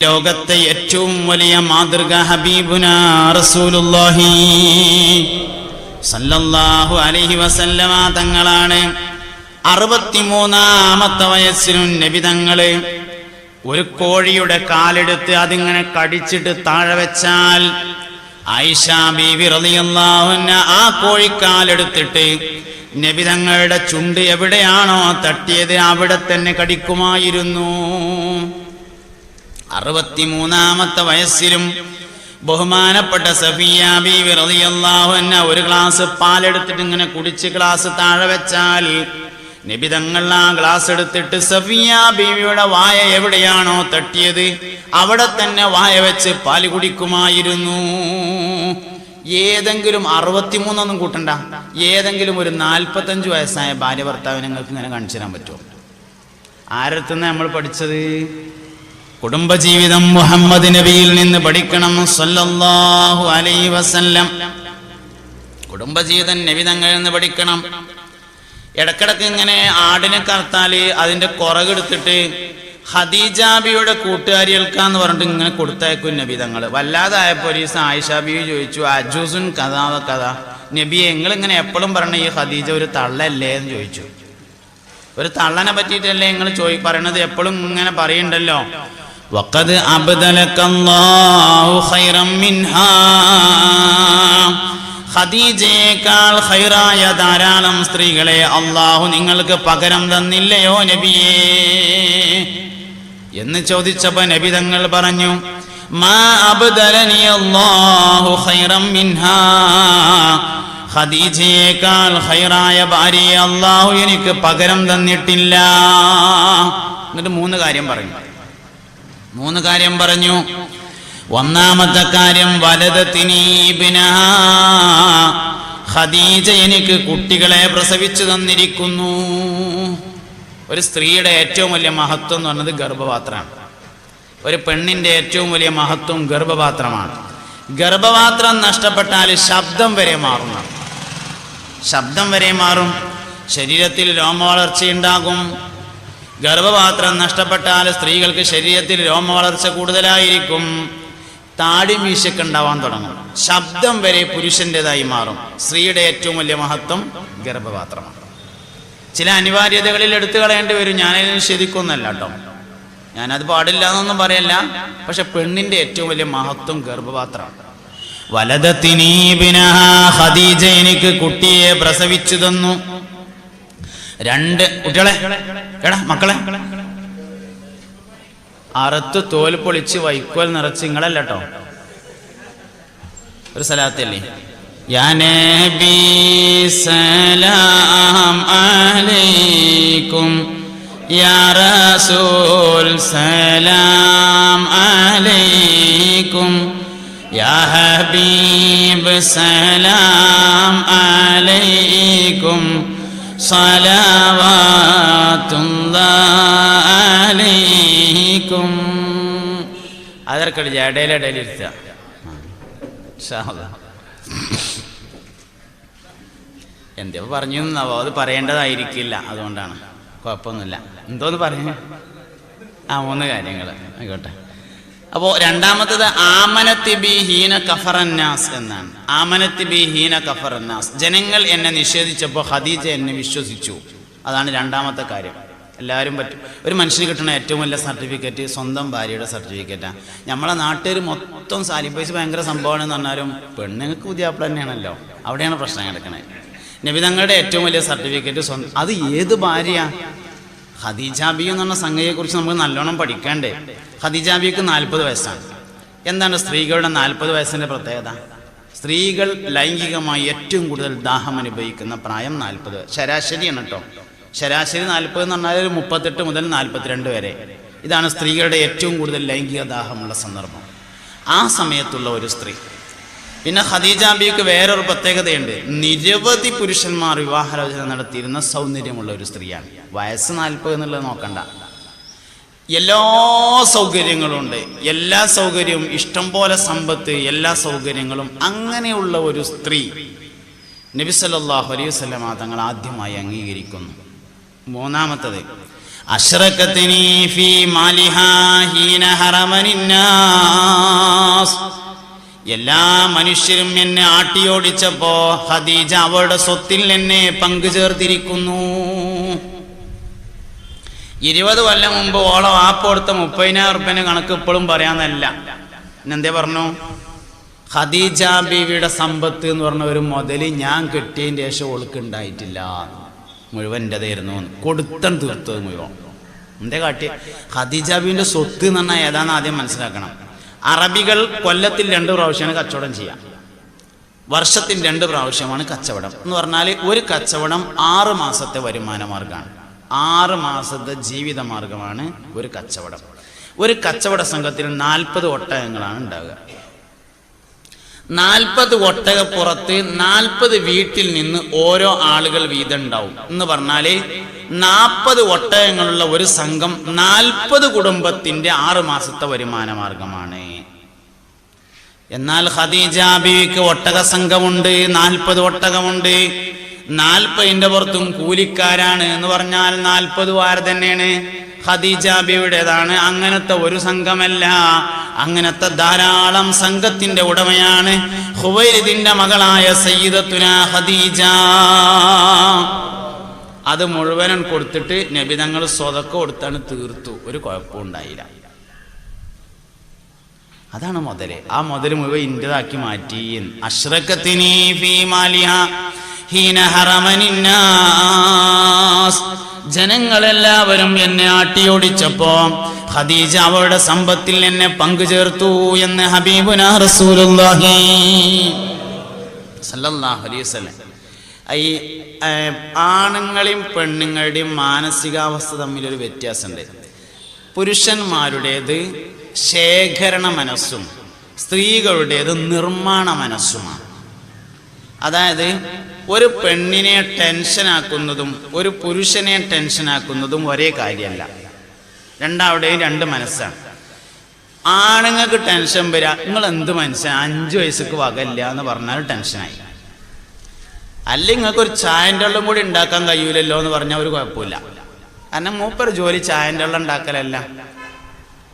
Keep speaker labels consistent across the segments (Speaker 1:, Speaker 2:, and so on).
Speaker 1: ലോകത്തെ ഏറ്റവും വലിയ മാതൃക ഹബീബുന റസൂലുല്ലാഹി സല്ലല്ലാഹു അലൈഹി വസല്ലമ തങ്ങളാണ്. അറുപത്തിമൂന്നാമത്തെ വയസ്സിനും നബി തങ്ങൾ ഒരു കോഴിയുടെ കാലെടുത്ത് അതിങ്ങനെ കടിച്ചിട്ട് താഴെ വെച്ചാൽ ആയിഷ ബീവി അൻഹ ആ കോഴിക്കാലെടുത്തിട്ട് നബി തങ്ങളുടെ ചുണ്ട് എവിടെയാണോ തട്ടിയത് അവിടെ തന്നെ കടിക്കുമായിരുന്നു. അറുപത്തിമൂന്നാമത്തെ വയസ്സിലും ബഹുമാനപ്പെട്ട സഫിയ ബീവി റളിയല്ലാഹു അൻഹ ഒരു ഗ്ലാസ് പാലെടുത്തിട്ട് ഇങ്ങനെ കുടിച്ച് ഗ്ലാസ് താഴെ വെച്ചാൽ നബി തങ്ങൾ ആ ഗ്ലാസ് എടുത്തിട്ട് സഫിയ ബീവിയുടെ വായ എവിടെയാണോ തട്ടിയത്? അവിടെ തന്നെ വായ വെച്ച് പാൽ കുടിക്കുമായിരുന്നു. ഏതെങ്കിലും അറുപത്തിമൂന്നൊന്നും കൂട്ടണ്ട. ഏതെങ്കിലും ഒരു നാൽപ്പത്തഞ്ച് വയസ്സായ ഭാര്യ ഭർത്താവിനെ നിങ്ങൾക്ക് ഇങ്ങനെ കാണിച്ചു തരാൻ പറ്റുമോ? ആരത്തുനിന്ന് നമ്മൾ പഠിച്ചത്? കുടുംബജീവിതം മുഹമ്മദ് നബിയിൽ നിന്ന് പഠിക്കണം. സല്ലല്ലാഹു അലൈഹി വസല്ലം. കുടുംബജീവിതം നബി തങ്ങളിൽ നിന്ന് പഠിക്കണം. ഇടക്കിടക്ക് ഇങ്ങനെ ആടിനെ കറുത്താൽ അതിന്റെ കുറകെടുത്തിട്ട് ഹദീജാബിയുടെ കൂട്ടുകാരികൾക്കാന്ന് പറഞ്ഞിട്ട് ഇങ്ങനെ കൊടുത്തയക്കും നബി തങ്ങൾ വല്ലാതായപ്പോ ഒരു ദിവസം ചോദിച്ചു അജൂസുൻ കഥാവ കഥ. നബി നിങ്ങൾ ഇങ്ങനെ എപ്പോഴും പറഞ്ഞ ഈ ഹദീജ ഒരു തള്ളല്ലേ? എന്ന് ചോദിച്ചു. ഒരു തള്ളനെ പറ്റിയിട്ടല്ലേ നിങ്ങൾ ചോദി പറയണത്? എപ്പോഴും ഇങ്ങനെ പറയണ്ടല്ലോ. വഖദ് الله خيرا മിൻഹാ ഖദീജയേക്കാൾ ഖൈറായ ധാരാളം സ്ത്രീകളെ അള്ളാഹു നിങ്ങൾക്ക് പകരം തന്നില്ലയോ നബിയേ? എന്ന് ചോദിച്ചപ്പോ നബി തങ്ങൾ പറഞ്ഞു മാ അബ്ദലനി അല്ലാഹു ഖൈറം മിൻഹാ. ഖദീജയേക്കാൾ ഖൈറായ ഭാര്യയെ അള്ളാഹു എനിക്ക് പകരം തന്നിട്ടില്ല. എന്നിട്ട് മൂന്ന് കാര്യം പറഞ്ഞു മൂന്ന് കാര്യം പറഞ്ഞു. ഒന്നാമത്തെ കാര്യം വലതത്തിനീബിന ഖദീജ എനിക്ക് കുട്ടികളെ പ്രസവിച്ചു തന്നിരിക്കുന്നു. ഒരു സ്ത്രീയുടെ ഏറ്റവും വലിയ മഹത്വം എന്ന് പറഞ്ഞത് ഗർഭപാത്രമാണ്. ഒരു പെണ്ണിന്റെ ഏറ്റവും വലിയ മഹത്വം ഗർഭപാത്രമാണ്. ഗർഭപാത്രം നഷ്ടപ്പെട്ടാൽ ശബ്ദം വരെ മാറുന്നു ശബ്ദം വരെ മാറും. ശരീരത്തിൽ രോമവളർച്ചയുണ്ടാകും ഗർഭപാത്രം നഷ്ടപ്പെട്ടാൽ സ്ത്രീകൾക്ക് ശരീരത്തിൽ രോമ വളർച്ച കൂടുതലായിരിക്കും. താടി മീശയൊക്കെ ഉണ്ടാവാൻ തുടങ്ങും. ശബ്ദം വരെ പുരുഷന്റെതായി മാറും. സ്ത്രീയുടെ ഏറ്റവും വലിയ മഹത്വം ഗർഭപാത്രമാണ്. ചില അനിവാര്യതകളിൽ എടുത്തു കളയേണ്ടി വരും. ഞാനതിന് നിഷേധിക്കുന്നല്ല കേട്ടോ. ഞാനത് പാടില്ല എന്നൊന്നും പറയല്ല. പക്ഷെ പെണ്ണിന്റെ ഏറ്റവും വലിയ മഹത്വം ഗർഭപാത്രമാണ് വലതത്തിനീബിന ഖദീജ എനിക്ക് കുട്ടിയെ പ്രസവിച്ചു തന്നു. രണ്ട് കുട്ടികളെ. എടാ മക്കളെ. അറുത്ത് തോൽ പൊളിച്ച് വൈക്കോൽ നിറച്ച് ഇങ്ങളല്ല കേട്ടോ ഒരു സ്ഥലത്തല്ലേ യാ നബി സലാം അലൈക്കും. യാ റസൂൽ സലാം അലൈക്കും. യാ ഹബീബ് സലാം അലൈക്കും. സലാവാത്തും അതർക്കട ഇടയിലിടയിൽ ഇരുത്തുക എന്തോ പറഞ്ഞു എന്നാവോ അത് പറയേണ്ടതായിരിക്കില്ല. അതുകൊണ്ടാണ്. കുഴപ്പമൊന്നുമില്ല. എന്തോന്ന് പറഞ്ഞു ആ മൂന്ന് കാര്യങ്ങൾ ആയിക്കോട്ടെ. അപ്പോ രണ്ടാമത്തത് ആമനത്തി ബി ഹീന കഫറന്നാസ് എന്നാണ്. ആമനത്തി ബി ഹീന കഫറന്നാസ്. ജനങ്ങൾ എന്നെ നിഷേധിച്ചപ്പോൾ ഖദീജ എന്നെ വിശ്വസിച്ചു. അതാണ് രണ്ടാമത്തെ കാര്യം. എല്ലാവരും പറ്റും. ഒരു മനുഷ്യന് കിട്ടുന്ന ഏറ്റവും വലിയ സർട്ടിഫിക്കറ്റ് സ്വന്തം ഭാര്യയുടെ സർട്ടിഫിക്കറ്റാണ് നമ്മളെ നാട്ടുകാർ മൊത്തം സാലിപ്പൈസ് ഭയങ്കര സംഭവമാണെന്ന് പറഞ്ഞാലും പെണ്ണുങ്ങൾക്ക് പുതിയാപ്പിള തന്നെയാണല്ലോ. അവിടെയാണ് പ്രശ്നം കിടക്കുന്നത് നബിതങ്ങളുടെ ഏറ്റവും വലിയ സർട്ടിഫിക്കറ്റ് സ്വന്തം അത് ഏത് ഭാര്യ ഖദീജാബി എന്ന് പറഞ്ഞ സംഗതിയെക്കുറിച്ച് നമുക്ക് നല്ലോണം പഠിക്കണ്ടേ? ഹദീജാബിക്ക് നാൽപ്പത് വയസ്സാണ്. എന്താണ് സ്ത്രീകളുടെ നാൽപ്പത് വയസ്സിന്റെ പ്രത്യേകത? സ്ത്രീകൾ ലൈംഗികമായി ഏറ്റവും കൂടുതൽ ദാഹം അനുഭവിക്കുന്ന പ്രായം നാൽപ്പത് ശരാശരിയാണ് കേട്ടോ. ശരാശരി നാൽപ്പത് എന്ന് പറഞ്ഞാൽ ഒരു മുപ്പത്തെട്ട് മുതൽ നാൽപ്പത്തിരണ്ട് വരെ. ഇതാണ് സ്ത്രീകളുടെ ഏറ്റവും കൂടുതൽ ലൈംഗിക ദാഹമുള്ള സന്ദർഭം. ആ സമയത്തുള്ള ഒരു സ്ത്രീ പിന്നെ ഖദീജാബിക്ക് വേറൊരു പ്രത്യേകതയുണ്ട്. നിരവധി പുരുഷന്മാർ വിവാഹാലോചന നടത്തിയിരുന്ന സൗന്ദര്യമുള്ള ഒരു സ്ത്രീയാണ്. വയസ്സ് നാൽപ്പത് എന്നുള്ളത് നോക്കണ്ട. എല്ലാ സൗകര്യങ്ങളും ഉണ്ട്. എല്ലാ സൗകര്യവും ഇഷ്ടം പോലെ സമ്പത്ത് എല്ലാ സൗകര്യങ്ങളും അങ്ങനെയുള്ള ഒരു സ്ത്രീ നബി സല്ലല്ലാഹു അലൈഹി വസല്ലമ തങ്ങൾ ആദ്യമായി അംഗീകരിക്കുന്നു. മൂന്നാമത്തത് അഷ്റക്കത്തിനി ഫീ മാലിഹാ ഹീന ഹറമനിന്നാസ്. എല്ലാ മനുഷ്യരും എന്നെ ആട്ടിയോടിച്ചപ്പോ ഹദീജ അവളുടെ സ്വത്തിൽ എന്നെ പങ്കു ചേർത്തിരിക്കുന്നു ഇരുപത് കൊല്ലം മുമ്പ് ഓളം കൊടുത്ത മുപ്പതിനായിരം ഉറുപ്പ്യന്റെ കണക്ക് ഇപ്പോഴും പറയാന്നല്ല എന്തേ പറഞ്ഞു? ഖദീജ ബീവിയുടെ സമ്പത്ത് എന്ന് പറഞ്ഞ ഒരു മുതൽ ഞാൻ കിട്ടിയതിന് ശേഷം ഓൾക്ക് ഉണ്ടായിട്ടില്ല. മുഴുവൻ കൊടുത്തൻ തീർത്തത് മുഴുവൻ. എന്തേ കാട്ടി? ഖദീജ ബീവിന്റെ സ്വത്ത് എന്ന് പറഞ്ഞാൽ ഏതാണെന്ന് ആദ്യം മനസ്സിലാക്കണം. അറബികൾ കൊല്ലത്തിൽ രണ്ട് പ്രാവശ്യമാണ് കച്ചവടം ചെയ്യുക. വർഷത്തിൽ രണ്ട് പ്രാവശ്യമാണ് കച്ചവടം. എന്ന് പറഞ്ഞാൽ ഒരു കച്ചവടം ആറ് മാസത്തെ വരുമാന മാർഗമാണ് ആറ് മാസത്തെ ജീവിത മാർഗമാണ് ഒരു കച്ചവടം. ഒരു കച്ചവട സംഘത്തിൽ നാൽപ്പത് ഒട്ടകങ്ങളാണ് ഉണ്ടാവുക. നാൽപ്പത് ഒട്ടകപ്പുറത്ത് നാൽപ്പത് വീട്ടിൽ നിന്ന് ഓരോ ആളുകൾ വീതം ഉണ്ടാവും എന്ന് പറഞ്ഞാൽ നാൽപ്പത് ഒട്ടകങ്ങളുള്ള ഒരു സംഘം നാൽപ്പത് കുടുംബത്തിന്റെ ആറു മാസത്തെ വരുമാന മാർഗമാണ് എന്നാൽ ഖദീജ ഒട്ടക സംഘമുണ്ട് നാൽപ്പത് ഒട്ടകമുണ്ട്. നാൽപ്പതിന്റെ പുറത്തും കൂലിക്കാരാണ് എന്ന് പറഞ്ഞാൽ നാൽപ്പത് വാര തന്നെയാണ്? ഖദീജ അങ്ങനത്തെ ഒരു സംഘമല്ല. അങ്ങനത്തെ ധാരാളം സംഘത്തിന്റെ ഉടമയാണ് ഹുവൈരിദിന്റെ മകളായ സയ്യിദത്തുന ഹദീജ അത് മുഴുവനും കൊടുത്തിട്ട് നബിതങ്ങൾ സ്വതക്ക കൊടുത്താണ് തീർത്തു. ഒരു കുഴപ്പവും ഉണ്ടായില്ല. അതാണ് മുതൽ. ആ മുതൽ മുഴുവൻ ഇന്റേതാക്കി മാറ്റി. അഷ്റക്കത്തിനി ഫീ മാലിഹ ഹീന ഹറമനിന്നാസ്. ജനങ്ങളെല്ലാവരും എന്നെ ആട്ടിയോടിച്ചപ്പോ ഖദീജ അവളുടെ സമ്പത്തിൽ എന്നെ പങ്കുചേർത്തു എന്ന് ഹബീബുന റസൂലുള്ളാഹി സല്ലല്ലാഹു അലൈഹി വസല്ലം. ഈ ആണുങ്ങളെയും പെണ്ണുങ്ങളുടെയും മാനസികാവസ്ഥ ഒരു വ്യത്യാസമുണ്ട്. പുരുഷന്മാരുടേത് ശേഖരണ മനസ്സും സ്ത്രീകളുടേത് നിർമ്മാണ മനസ്സുമാണ്. അതായത് ഒരു പെണ്ണിനെ ടെൻഷനാക്കുന്നതും ഒരു പുരുഷനെ ടെൻഷനാക്കുന്നതും ഒരേ കാര്യമല്ല. രണ്ടാളുടെയും രണ്ട് മനസ്സാണ്. ആണുങ്ങൾക്ക് ടെൻഷൻ വരിക നിങ്ങൾ എന്ത് മനസ്സാണ് അഞ്ചു വയസ്സക്ക് വകല്ല എന്ന് പറഞ്ഞാൽ ടെൻഷനായി അല്ലെങ്കിൽ നിങ്ങൾക്ക് ഒരു ചായന്റെ വെള്ളം കൂടി ഉണ്ടാക്കാൻ കഴിയൂലല്ലോ എന്ന് പറഞ്ഞാൽ ഒരു കുഴപ്പമില്ല. കാരണം മൂപ്പർ ജോലി ചായന്റെ വെള്ളം ഉണ്ടാക്കലല്ല.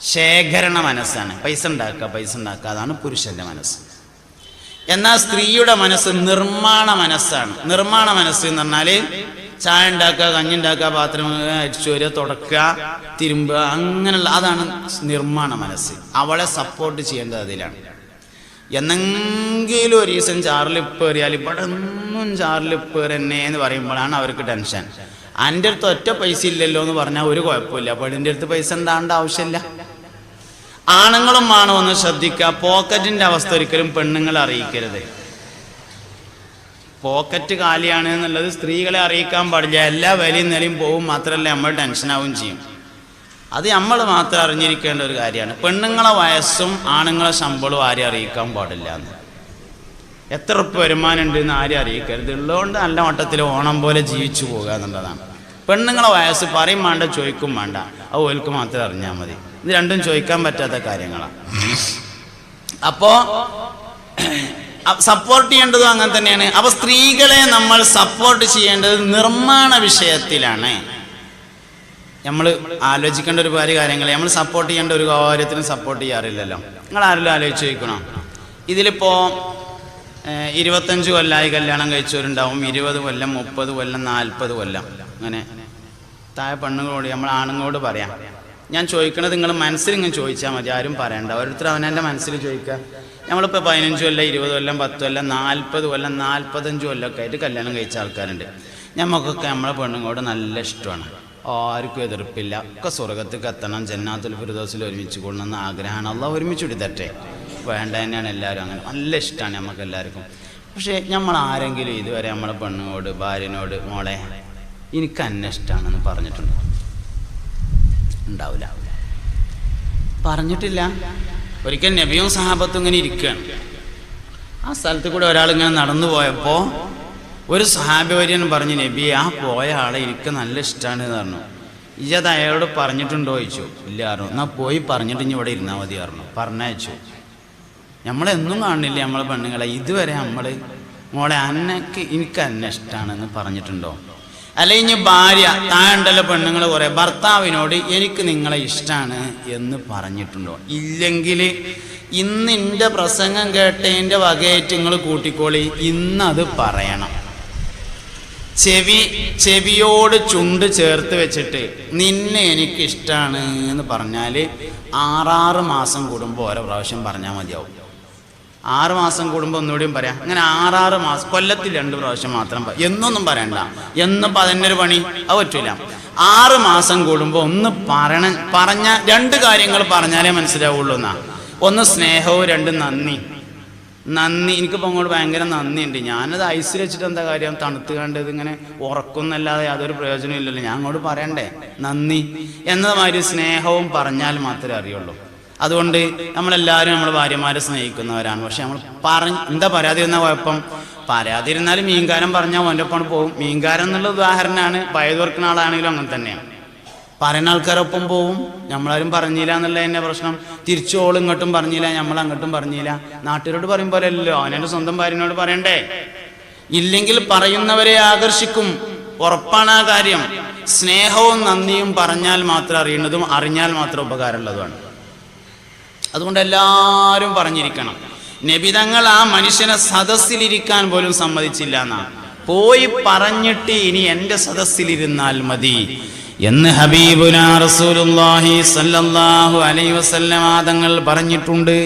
Speaker 1: ശേഖരണ മനസ്സാണ്. പൈസ ഉണ്ടാക്കുക പൈസ ഉണ്ടാക്കുക. അതാണ് പുരുഷന്റെ മനസ്സ്. എന്നാൽ സ്ത്രീയുടെ മനസ്സ് നിർമ്മാണ മനസ്സാണ്. നിർമ്മാണ മനസ്സ് എന്ന് പറഞ്ഞാൽ ചായ ഉണ്ടാക്കുക കഞ്ഞി ഉണ്ടാക്കുക പാത്രം അടിച്ചു വരിക തുടക്കുക തിരുമ്പുക അങ്ങനെയുള്ള അതാണ് നിർമ്മാണ മനസ്സ്. അവളെ സപ്പോർട്ട് ചെയ്യേണ്ടത് അതിലാണ്. എന്നെങ്കിലും ഒരു ദിവസം ചാറിലിപ്പ് കയറിയാൽ ഇവിടെ ഒന്നും ചാറിലിപ്പ് തന്നെ എന്ന് പറയുമ്പോഴാണ് അവർക്ക് ടെൻഷൻ എന്റെ അടുത്ത് ഒറ്റ പൈസ ഇല്ലല്ലോ എന്ന് പറഞ്ഞാൽ ഒരു കുഴപ്പമില്ല. പെണ്ണിന്റെ അടുത്ത് പൈസ ഉണ്ടാകേണ്ട ആവശ്യമില്ല. ആണുങ്ങളും ആണോ ഒന്ന് ശ്രദ്ധിക്കുക. പോക്കറ്റിന്റെ അവസ്ഥ ഒരിക്കലും പെണ്ണുങ്ങളെ അറിയിക്കരുത്. പോക്കറ്റ് കാലിയാണ് എന്നുള്ളത് സ്ത്രീകളെ അറിയിക്കാൻ പാടില്ല. എല്ലാ വലിയ നിലയും പോവും മാത്രമല്ല നമ്മൾ ടെൻഷനാവും ചെയ്യും. അത് നമ്മൾ മാത്രം അറിഞ്ഞിരിക്കേണ്ട ഒരു കാര്യമാണ്. പെണ്ണുങ്ങളെ വയസ്സും ആണുങ്ങളെ ശമ്പളവും ആരും അറിയിക്കാൻ പാടില്ല എന്ന്. എത്ര ഉപ്പ് വരുമാനം ഉണ്ട് എന്ന് ആരും അറിയിക്കരുത്. ഉള്ളതുകൊണ്ട് നല്ല വട്ടത്തിൽ ഓണം പോലെ ജീവിച്ചു പോകുക എന്നുള്ളതാണ്. പെണ്ണുങ്ങളെ വയസ്സ് പറയും വേണ്ട ചോദിക്കും വേണ്ട. അത് ഓൽക്ക് മാത്രം അറിഞ്ഞാൽ മതി. ഇത് രണ്ടും ചോദിക്കാൻ പറ്റാത്ത കാര്യങ്ങളാണ് അപ്പോ സപ്പോർട്ട് ചെയ്യേണ്ടതും അങ്ങനെ തന്നെയാണ്. അപ്പൊ സ്ത്രീകളെ നമ്മൾ സപ്പോർട്ട് ചെയ്യേണ്ടത് നിർമ്മാണ വിഷയത്തിലാണ്. നമ്മൾ ആലോചിക്കേണ്ട ഒരു കാര്യം കാര്യങ്ങൾ നമ്മൾ സപ്പോർട്ട് ചെയ്യേണ്ട ഒരു കാര്യത്തിനും സപ്പോർട്ട് ചെയ്യാറില്ലല്ലോ. നിങ്ങൾ ആരെങ്കിലും ആലോചിച്ച് ചോദിക്കണം? ഇതിലിപ്പോ ഇരുപത്തഞ്ച് കൊല്ലമായി കല്യാണം കഴിച്ചവരുണ്ടാവും. ഇരുപത് കൊല്ലം മുപ്പത് കൊല്ലം നാൽപ്പത് കൊല്ലം. അങ്ങനെ. താഴെ പെണ്ണുങ്ങളോട് നമ്മൾ ആണുങ്ങളോട് പറയാം. ഞാൻ ചോദിക്കണത് നിങ്ങൾ മനസ്സിൽ ഇങ്ങനെ ചോദിച്ചാൽ മതി. ആരും പറയണ്ട. ഓരോരുത്തർ അവനെന്റെ മനസ്സിൽ ചോദിക്കുക. നമ്മളിപ്പോൾ പതിനഞ്ച് കൊല്ലം ഇരുപത് കൊല്ലം പത്ത് കൊല്ലം നാൽപ്പത് കൊല്ലം നാൽപ്പത്തഞ്ച് കൊല്ലമൊക്കെ ആയിട്ട് കല്യാണം കഴിച്ച ആൾക്കാരുണ്ട്. നമുക്കൊക്കെ നമ്മളെ പെണ്ണുങ്ങളോട് നല്ല ഇഷ്ടമാണ്. ആർക്കും എതിർപ്പില്ല. ഒക്കെ സ്വർഗത്തേക്ക് എത്തണം ജന്നാത്തുൽ ഫിർദോസിൽ ഒരുമിച്ച് കൊള്ളണമെന്ന് ആഗ്രഹമാണ്. അല്ല ഒരുമിച്ച് വിടുതട്ടെ വേണ്ട തന്നെയാണ് എല്ലാവരും അങ്ങനെ. നല്ല ഇഷ്ടമാണ് നമുക്ക് എല്ലാവർക്കും. പക്ഷേ നമ്മൾ ആരെങ്കിലും ഇതുവരെ നമ്മളെ പെണ്ണിനോട് ഭാര്യനോട് മോളെ എനിക്ക് അന്നെ ഇഷ്ടമാണെന്ന് പറഞ്ഞിട്ടുണ്ടോ? ഉണ്ടാവില്ല. പറഞ്ഞിട്ടില്ല. ഒരിക്കൽ നബിയും സഹാബത്തും ഇങ്ങനെ ഇരിക്കുകയാണ്. ആ സ്ഥലത്ത് കൂടെ ഒരാൾ ഇങ്ങനെ നടന്നു പോയപ്പോൾ ഒരു സഹാബിവര്യൻ പറഞ്ഞു നബി ആ പോയ ആളെ എനിക്ക് നല്ല ഇഷ്ടമാണ് എന്ന് പറഞ്ഞു. ഇജത് അയാളോട് പറഞ്ഞിട്ടുണ്ടോ ചോദിച്ചു. ഇല്ല പറഞ്ഞു. എന്നാ പോയി പറഞ്ഞിട്ട് ഇനി ഇവിടെ ഇരുന്നാൽ മതി പറഞ്ഞു. പറഞ്ഞയച്ചു. നമ്മളെന്നും കാണില്ല നമ്മളെ പെണ്ണുങ്ങളെ. ഇതുവരെ നമ്മൾ മോളെ അന്നക്ക് എനിക്ക് അന്നെ ഇഷ്ടമാണെന്ന് പറഞ്ഞിട്ടുണ്ടോ? അല്ലെങ്കിൽ ഭാര്യ താഴെണ്ടല്ലോ പെണ്ണുങ്ങൾ കുറെ. ഭർത്താവിനോട് എനിക്ക് നിങ്ങളെ ഇഷ്ടമാണ് എന്ന് പറഞ്ഞിട്ടുണ്ടോ? ഇല്ലെങ്കിൽ ഇന്ന് എന്റെ പ്രസംഗം കേട്ടതിന്റെ വകയായിട്ട് നിങ്ങൾ കൂട്ടിക്കോളി. ഇന്നത് പറയണം. ചെവി ചെവിയോട് ചുണ്ട് ചേർത്ത് വെച്ചിട്ട് നിന്നെ എനിക്കിഷ്ടമാണ് എന്ന് പറഞ്ഞാൽ ആറാറ് മാസം കൂടുമ്പോൾ ഓരോ പ്രാവശ്യം പറഞ്ഞാൽ മതിയാവും. ആറ് മാസം കൂടുമ്പോൾ ഒന്നുകൂടിയും പറയാം. അങ്ങനെ ആറാറ് മാസം കൊല്ലത്തിൽ രണ്ട് പ്രാവശ്യം മാത്രം എന്നൊന്നും പറയണ്ട. എന്നിപ്പോൾ അതിന്റെ ഒരു പണി? അത് പറ്റൂല. ആറ് മാസം കൂടുമ്പോൾ ഒന്ന് പറയണ പറഞ്ഞ രണ്ട് കാര്യങ്ങൾ പറഞ്ഞാലേ മനസ്സിലാവുള്ളൂ എന്നാ. ഒന്ന് സ്നേഹവും രണ്ട് നന്ദി. നന്ദി എനിക്കിപ്പോൾ അങ്ങോട്ട് ഭയങ്കര നന്ദിയുണ്ട്. ഞാനത് ഐസിൽ വെച്ചിട്ട് എന്താ കാര്യം? തണുത്ത് കണ്ടത് ഇങ്ങനെ ഉറക്കുന്നല്ലാതെ യാതൊരു പ്രയോജനം ഇല്ലല്ലോ. ഞാൻ അങ്ങോട്ട് പറയണ്ടേ? നന്ദി. എന്നതുമാതിരി സ്നേഹവും പറഞ്ഞാൽ മാത്രമേ അറിയുള്ളൂ. അതുകൊണ്ട് നമ്മളെല്ലാവരും നമ്മൾ ഭാര്യമാരെ സ്നേഹിക്കുന്നവരാണ്. പക്ഷെ നമ്മൾ പറഞ്ഞ് എന്താ പരാതി വന്ന കുഴപ്പം? പരാതി ഇരുന്നാലും മീൻകാരൻ പറഞ്ഞാൽ ഓന്റെ ഒപ്പം പോകും മീൻകാരൻ എന്നുള്ള ഉദാഹരണമാണ്. പയത് വെറുക്കുന്ന ആളാണെങ്കിലും അങ്ങനെ തന്നെയാണ് പറയുന്ന ആൾക്കാരൊപ്പം പോവും. നമ്മളാരും പറഞ്ഞില്ല എന്നുള്ള തന്നെ പ്രശ്നം. തിരിച്ചു ഓൾ ഇങ്ങോട്ടും പറഞ്ഞില്ല നമ്മൾ അങ്ങോട്ടും പറഞ്ഞില്ല. നാട്ടുകാരോട് പറയും അല്ലല്ലോ അവനെ സ്വന്തം ഭാര്യനോട് പറയണ്ടേ? ഇല്ലെങ്കിൽ പറയുന്നവരെ ആകർഷിക്കും. ഉറപ്പാണ് ആ കാര്യം. സ്നേഹവും നന്ദിയും പറഞ്ഞാൽ മാത്രം അറിയുന്നതും അറിഞ്ഞാൽ മാത്രം ഉപകാരമുള്ളതുമാണ്. അതുകൊണ്ട് എല്ലാവരും പറഞ്ഞിരിക്കണം. നബിതങ്ങൾ ആ മനുഷ്യനെ സദസ്സിലിരിക്കാൻ പോലും സമ്മതിച്ചില്ല എന്നാണ് പോയി പറഞ്ഞിട്ട് ഇനി എന്റെ സദസ്സിലിരുന്നാൽ മതി. എന്ന് ഹബീബുലാ റസൂലുല്ലാഹി സല്ലല്ലാഹു അലൈഹി വസല്ലം തങ്ങൾ പറഞ്ഞിട്ടുണ്ട്.